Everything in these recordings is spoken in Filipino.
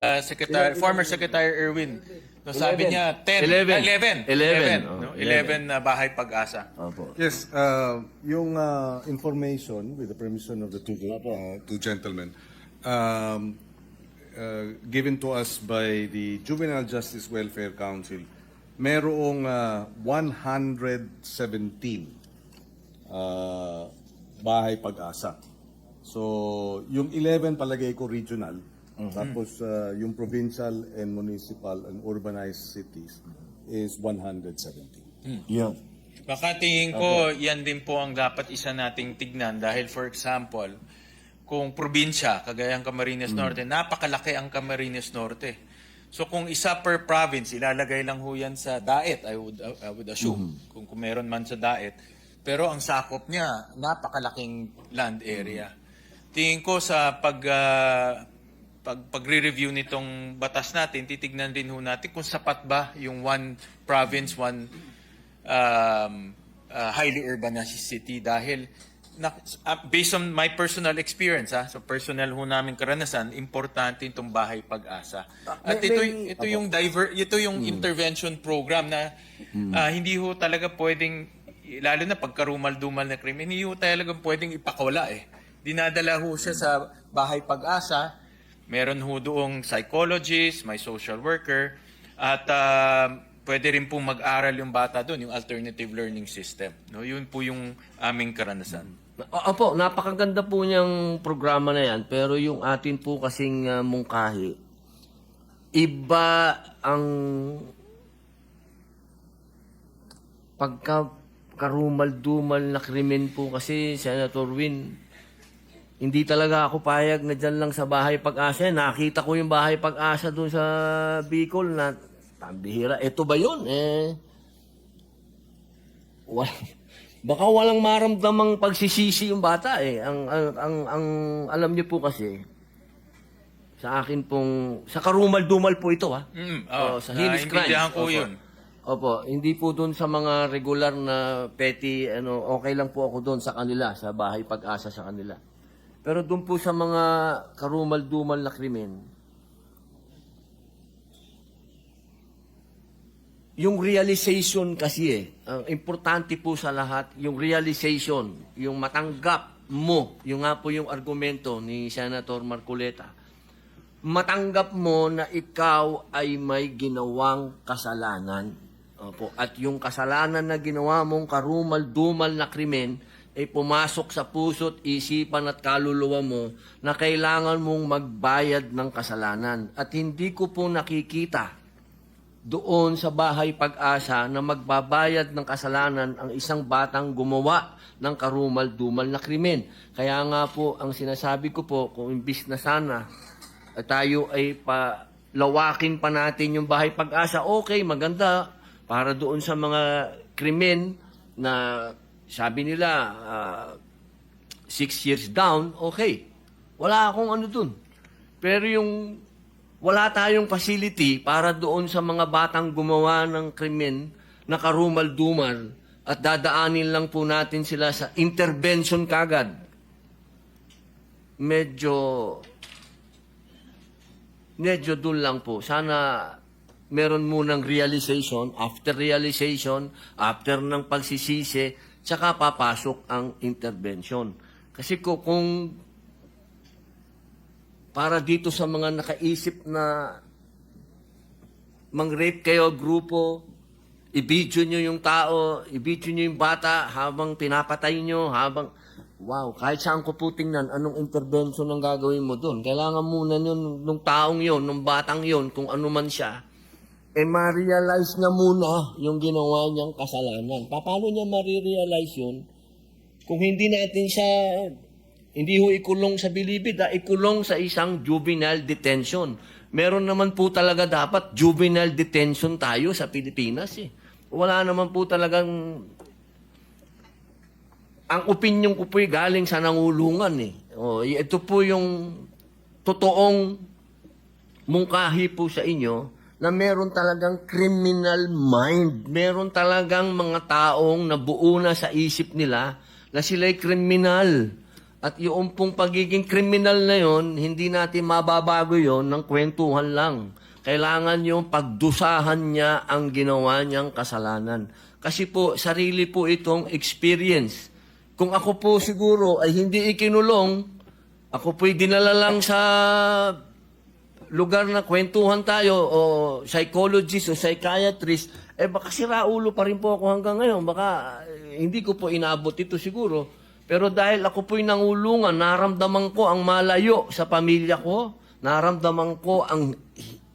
uh, Secretary, former Secretary Erwin. No, sabi niya 10, Eleven. ah, 11. Eleven. 11, no? Oh, 11 na bahay pag-asa. Opo. Yes, uh, yung uh, information, with the permission of the two, uh, two gentlemen, um, uh, given to us by the Juvenile Justice Welfare Council, merong uh, 117 uh, bahay pag-asa. So, yung 11 palagay ko regional, tapos uh, yung provincial and municipal and urbanized cities is 170. Yeah. Baka tingin ko, yan din po ang dapat isa nating tignan dahil for example, kung probinsya, kagaya ng Camarines Norte, napakalaki ang Camarines Norte. So kung isa per province, ilalagay lang ho yan sa daet, I would, I would assume, kung, kung meron man sa daet. Pero ang sakop niya, napakalaking land area. Tingin ko sa pag, ah, pag pagre-review nitong batas natin, titignan din ho natin kung sapat ba yung one province, one um, uh, highly urbanized city dahil na, uh, based on my personal experience ha, so personal ho namin karanasan, importante itong bahay pag-asa. At may- ito, ito yung diver, ito yung intervention program na uh, hindi ho talaga pwedeng lalo na pagkarumal-dumal na krimen, hindi ho talaga pwedeng ipakawala eh. Dinadala ho siya sa bahay pag-asa, Meron ho doong psychologist, may social worker, at ah, pwede rin po mag-aral yung bata doon, yung alternative learning system. No, yun po yung aming karanasan. Opo, napakaganda po niyang programa na yan, pero yung atin po kasing uh, mungkahi, iba ang pagka karumal-dumal na krimen po kasi, Senator Win, hindi talaga ako payag na dyan lang sa bahay pag-asa. Nakita ko yung bahay pag-asa doon sa Bicol na pambihira. Ito ba yun? Eh, wal- baka walang maramdamang pagsisisi yung bata eh. Ang, ang, ang, ang alam niyo po kasi, sa akin pong, sa karumal-dumal po ito ha. Mm, Oo, oh, sa heinous crimes. ko Opo. yun. Opo, hindi po doon sa mga regular na petty, ano, okay lang po ako doon sa kanila, sa bahay pag-asa sa kanila. Pero doon po sa mga karumal-dumal na krimen, yung realization kasi eh, ang importante po sa lahat, yung realization, yung matanggap mo, yung nga po yung argumento ni Senator Marcoleta, matanggap mo na ikaw ay may ginawang kasalanan. Opo. At yung kasalanan na ginawa mong karumal-dumal na krimen ay pumasok sa puso't isipan at kaluluwa mo na kailangan mong magbayad ng kasalanan. At hindi ko po nakikita doon sa bahay pag-asa na magbabayad ng kasalanan ang isang batang gumawa ng karumal-dumal na krimen. Kaya nga po, ang sinasabi ko po, kung imbis na sana at tayo ay pa lawakin pa natin yung bahay pag-asa, okay, maganda para doon sa mga krimen na sabi nila ah, six years down, okay. Wala akong ano dun. Pero yung wala tayong facility para doon sa mga batang gumawa ng krimen na karumal-dumal at dadaanin lang po natin sila sa intervention kagad. Medyo medyo dun lang po. Sana meron munang realization, after realization, after ng pagsisisi, tsaka papasok ang intervention. Kasi ko kung para dito sa mga nakaisip na mang-rape kayo grupo, i-video nyo yung tao, i-video nyo yung bata habang pinapatay nyo, habang, wow, kahit saan ko po tingnan, anong intervention ang gagawin mo doon? Kailangan muna yun, nung taong yon, nung batang yon, kung ano man siya, eh ma-realize niya muna yung ginawa niyang kasalanan. Pa- Paano niya ma-realize yun? Kung hindi natin siya, hindi ho ikulong sa bilibid, ha? ikulong sa isang juvenile detention. Meron naman po talaga dapat juvenile detention tayo sa Pilipinas eh. Wala naman po talagang ang opinion ko po'y galing sa nangulungan eh. O, ito po yung totoong mungkahi po sa inyo na meron talagang criminal mind. Meron talagang mga taong nabuo na sa isip nila na sila'y kriminal. At yung pong pagiging kriminal na yon, hindi natin mababago yon ng kwentuhan lang. Kailangan yung pagdusahan niya ang ginawa niyang kasalanan. Kasi po, sarili po itong experience. Kung ako po siguro ay hindi ikinulong, ako po'y dinala lang sa lugar na kwentuhan tayo o psychologist o psychiatrist, eh baka sira ulo pa rin po ako hanggang ngayon. Baka eh, hindi ko po inabot ito siguro. Pero dahil ako po'y nangulungan, naramdaman ko ang malayo sa pamilya ko, naramdaman ko ang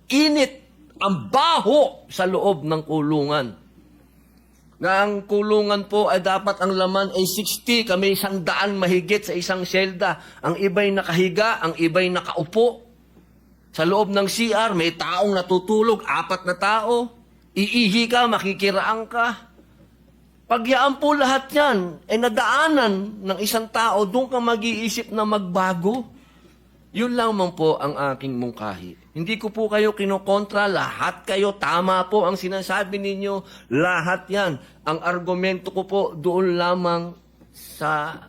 init, ang baho sa loob ng kulungan. Na ang kulungan po ay dapat ang laman ay 60, kami isang daan mahigit sa isang selda. Ang iba'y nakahiga, ang iba'y nakaupo. Sa loob ng CR, may taong natutulog, apat na tao. Iihi ka, makikiraan ka. Pagyaan po lahat yan, ay nadaanan ng isang tao, doon ka mag-iisip na magbago. Yun lamang po ang aking mungkahi. Hindi ko po kayo kinokontra, lahat kayo, tama po ang sinasabi ninyo, lahat yan. Ang argumento ko po doon lamang sa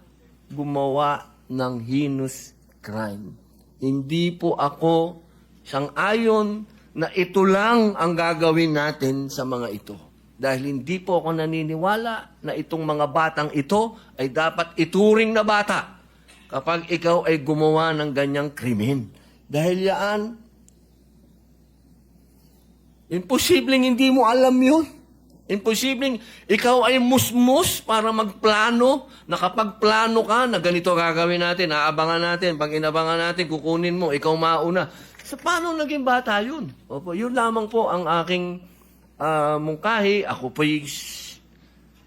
gumawa ng heinous crime. Hindi po ako sang-ayon na ito lang ang gagawin natin sa mga ito. Dahil hindi po ako naniniwala na itong mga batang ito ay dapat ituring na bata kapag ikaw ay gumawa ng ganyang krimen. Dahil yaan, imposibleng hindi mo alam yun. Imposibleng ikaw ay musmus para magplano, na kapag plano ka na ganito gagawin natin, aabangan natin, pag inabangan natin, kukunin mo, ikaw mauna. Sa paano naging bata yun? Opo, yun lamang po ang aking ah, mungkahi. Ako po'y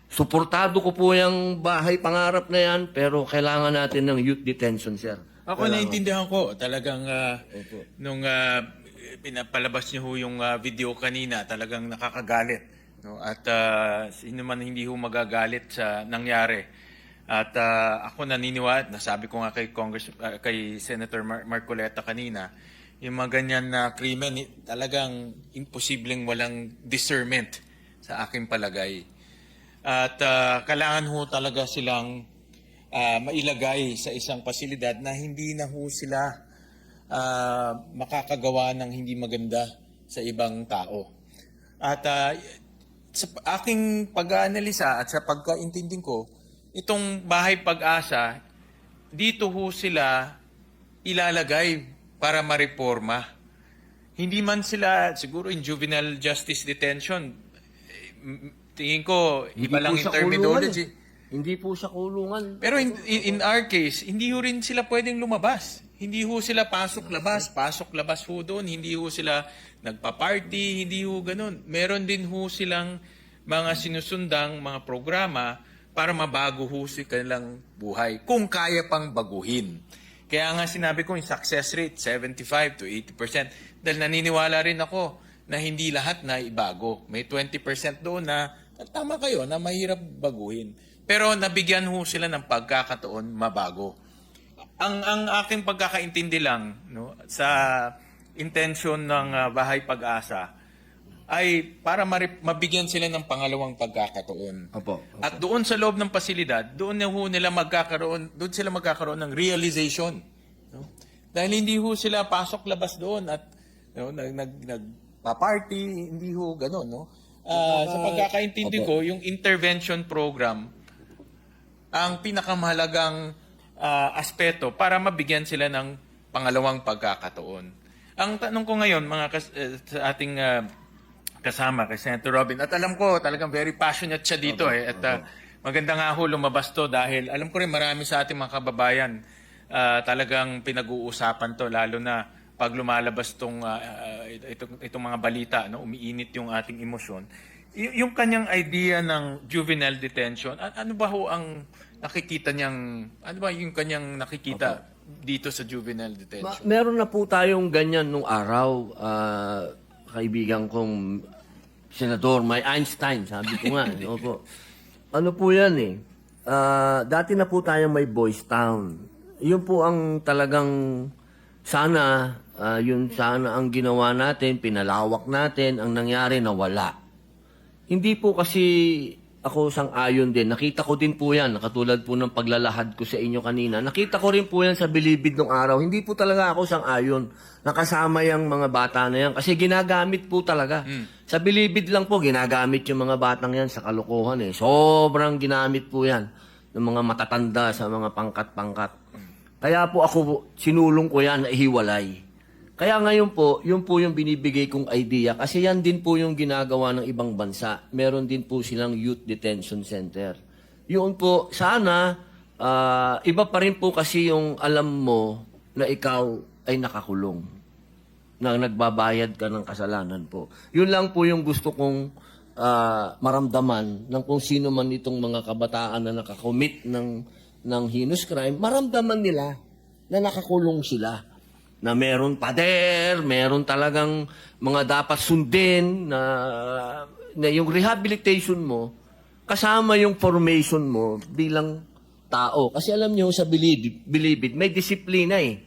suportado ko po yung bahay pangarap na yan, pero kailangan natin ng youth detention, sir. Ako naiintindihan ko talagang ah, nung ah, pinapalabas niyo ho yung ah, video kanina, talagang nakakagalit. No? At ah, sino man hindi ho magagalit sa nangyari. At ah, ako naniniwala, nasabi ko nga kay Congress ah, kay Senator Mar- Marcoleta kanina, yung mga ganyan na krimen eh, talagang imposibleng walang discernment sa aking palagay. At ah, kailangan ho talaga silang ah, mailagay sa isang pasilidad na hindi na ho sila ah, makakagawa ng hindi maganda sa ibang tao. At ah, sa aking pag-aanalisa at sa pagkaintindi ko, itong bahay pag-asa, dito ho sila ilalagay para mareforma. Hindi man sila, siguro in juvenile justice detention, eh, tingin ko, iba lang yung terminology. kulungan. Hindi po sa kulungan. Pero in, in, in our case, hindi ho rin sila pwedeng lumabas. Hindi ho sila pasok-labas, pasok-labas ho doon. Hindi ho sila nagpa-party, hindi ho ganun. Meron din ho silang mga sinusundang mga programa para mabago ho si kanilang buhay. Kung kaya pang baguhin. Kaya nga sinabi ko yung success rate, 75 to 80%. Dahil naniniwala rin ako na hindi lahat na ibago. May 20% doon na tama kayo na mahirap baguhin. Pero nabigyan ho sila ng pagkakataon mabago. Ang ang aking pagkakaintindi lang no sa intention ng ah, Bahay Pag-asa ay para mari- mabigyan sila ng pangalawang pagkakataon. Opo. At doon sa loob ng pasilidad, doon na ho nila magkakaroon, doon sila magkakaroon ng realization. No? Dahil hindi ho sila pasok-labas doon at no, nag, nag, nagpa-party, hindi ho gano'n. No? Ah, sa pagkakaintindi ko, yung intervention program, ang pinakamahalagang ah, aspeto para mabigyan sila ng pangalawang pagkakataon. Ang tanong ko ngayon, mga kas- eh, sa ating ah, kasama kay Senator Robin, at alam ko talagang very passionate siya dito eh. At ah, maganda nga ho lumabas to dahil alam ko rin marami sa ating mga kababayan ah, talagang pinag-uusapan to lalo na pag lumalabas tong ah, itong, itong mga balita, no, umiinit yung ating emosyon. Y- yung kanyang idea ng juvenile detention, a- ano ba ho ang nakikita niyang, ano ba yung kanyang nakikita dito sa juvenile Ma- detention? meron na po tayong ganyan nung araw, ah, kaibigan kong senador, may Einstein, sabi ko nga. eh, Opo. Ano po yan eh? Ah, dati na po tayo may Boys Town. Yun po ang talagang sana, ah, yun sana ang ginawa natin, pinalawak natin, ang nangyari na wala. Hindi po kasi ako sang-ayon din. Nakita ko din po yan, katulad po ng paglalahad ko sa inyo kanina. Nakita ko rin po yan sa bilibid ng araw. Hindi po talaga ako sang-ayon. Nakasama yung mga bata na yan. Kasi ginagamit po talaga. Sa bilibid lang po, ginagamit yung mga batang yan sa kalokohan eh. Sobrang ginamit po yan ng mga matatanda sa mga pangkat-pangkat. Kaya po ako, sinulong ko yan na ihiwalay. Kaya ngayon po, yun po yung binibigay kong idea. Kasi yan din po yung ginagawa ng ibang bansa. Meron din po silang youth detention center. Yun po, sana, ah, iba pa rin po kasi yung alam mo na ikaw ay nakakulong. Na nagbabayad ka ng kasalanan po. Yun lang po yung gusto kong ah, maramdaman ng kung sino man itong mga kabataan na nakakommit ng, ng heinous crime, maramdaman nila na nakakulong sila na meron pader, meron talagang mga dapat sundin na, na yung rehabilitation mo kasama yung formation mo bilang tao. Kasi alam niyo sa bilibid, bilibid may disiplina eh.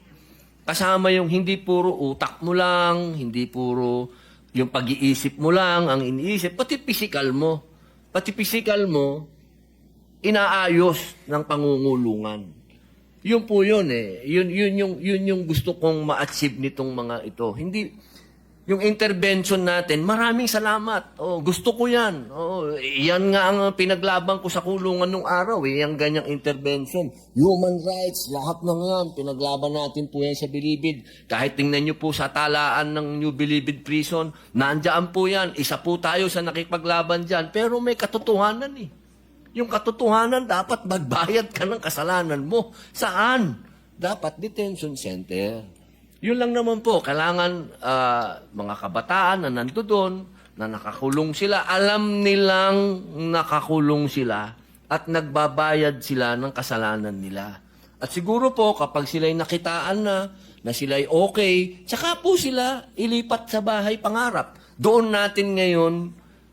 Kasama yung hindi puro utak mo lang, hindi puro yung pag-iisip mo lang ang iniisip, pati physical mo. Pati physical mo, inaayos ng pangungulungan. Yun po yun eh. Yun, yun, yung, yun yung gusto kong ma-achieve nitong mga ito. Hindi, yung intervention natin, maraming salamat. Oh, gusto ko yan. Oh, yan nga ang pinaglaban ko sa kulungan nung araw eh, yung ganyang intervention. Human rights, lahat ng yan, pinaglaban natin po yan sa Bilibid. Kahit tingnan nyo po sa talaan ng New Bilibid Prison, nandyan po yan. Isa po tayo sa nakipaglaban dyan. Pero may katotohanan eh. Yung katotohanan, dapat magbayad ka ng kasalanan mo. Saan? Dapat detention center. Yun lang naman po. Kailangan ah, mga kabataan na nando doon, na nakakulong sila, alam nilang nakakulong sila at nagbabayad sila ng kasalanan nila. At siguro po, kapag sila'y nakitaan na, na sila'y okay, tsaka po sila ilipat sa bahay pangarap. Doon natin ngayon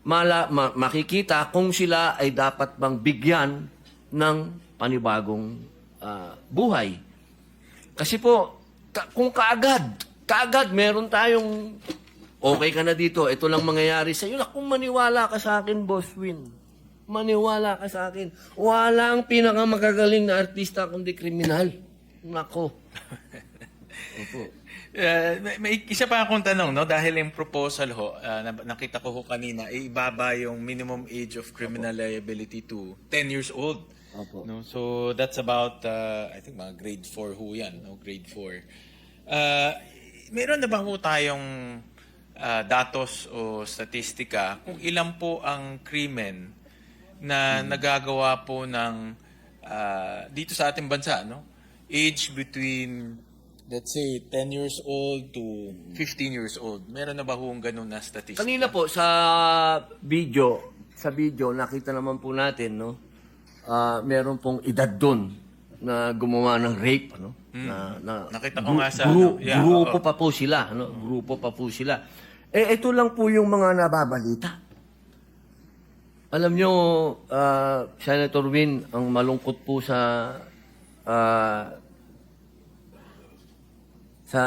mala, ma- makikita kung sila ay dapat bang bigyan ng panibagong ah, buhay. Kasi po, ka- kung kaagad, kaagad meron tayong okay ka na dito, ito lang mangyayari sa iyo. Kung maniwala ka sa akin, Boss Win, maniwala ka sa akin. Walang pinakamagagaling na artista kundi kriminal. Nako. Opo. Uh, may, may isa pa akong tanong, no? Dahil yung proposal ho, uh, na- nakita ko ho kanina, ay ibaba yung minimum age of criminal liability to 10 years old. Opo. No? So that's about, uh, I think mga grade 4 ho yan, no? grade 4. Uh, meron na ba ho tayong uh, datos o statistika kung ilan po ang krimen na nagagawa po ng uh, dito sa ating bansa, no? Age between let's say 10 years old to 15 years old. Meron na ba hong ganun na statistic? Kanina po sa video, sa video nakita naman po natin no. ah meron pong edad doon na gumawa ng rape no. Na, na Nakita ko nga sa, gru- ano, yeah, grupo oo. pa po sila no. Grupo pa po sila. Eh ito lang po yung mga nababalita. Alam nyo, ah, Senator Win, ang malungkot po sa ah, sa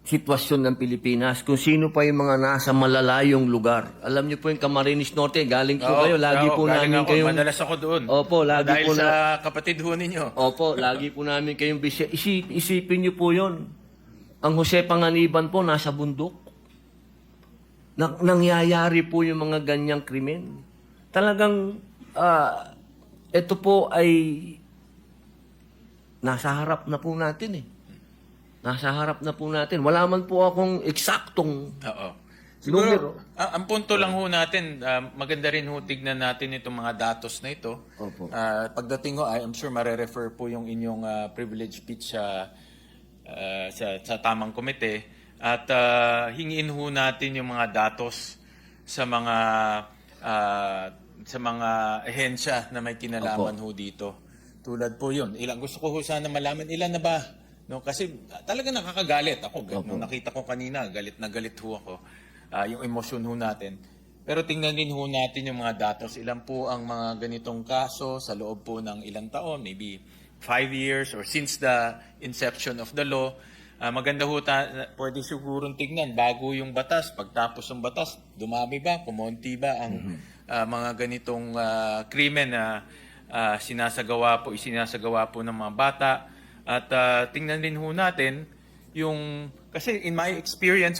sitwasyon ng Pilipinas, kung sino pa yung mga nasa malalayong lugar. Alam niyo po yung Camarines Norte, galing po Oo, kayo, lagi oo, po galing namin ako, kayong... Madalas ako doon. Opo, lagi Dahil po sa na... kapatid ho ninyo. Opo, lagi po namin kayong bisya. Isip, isipin niyo po yon. Ang Jose Panganiban po nasa bundok. Na, nangyayari po yung mga ganyang krimen. Talagang, ah, ito po ay nasa harap na po natin eh. Nasa harap na po natin. Wala man po akong eksaktong Oo. Numero. Siguro, ang, ang punto lang ho natin, ah, maganda rin ho tignan natin itong mga datos na ito. Opo. Ah, pagdating ho, I'm sure mare-refer po yung inyong ah, privilege speech sa, ah, sa, sa tamang komite. At ah, hingin ho natin yung mga datos sa mga ah, sa mga ehensya na may kinalaman ho dito. Tulad po yun. Ilang, gusto ko ho sana malaman, ilan na ba? No, kasi ah, talaga nakakagalit ako. Nung nakita ko kanina, galit na galit ho ako. Ah, yung emosyon ho natin. Pero tingnan din ho natin yung mga datos. Ilan po ang mga ganitong kaso sa loob po ng ilang taon, maybe five years or since the inception of the law. Ah, maganda ho, ta- pwede sigurong tignan bago yung batas, pagtapos ng batas, dumami ba, kumonti ba ang ah, mga ganitong ah, krimen na ah, sinasagawa po, isinasagawa po ng mga bata. At ah, tingnan din ho natin yung, kasi in my experience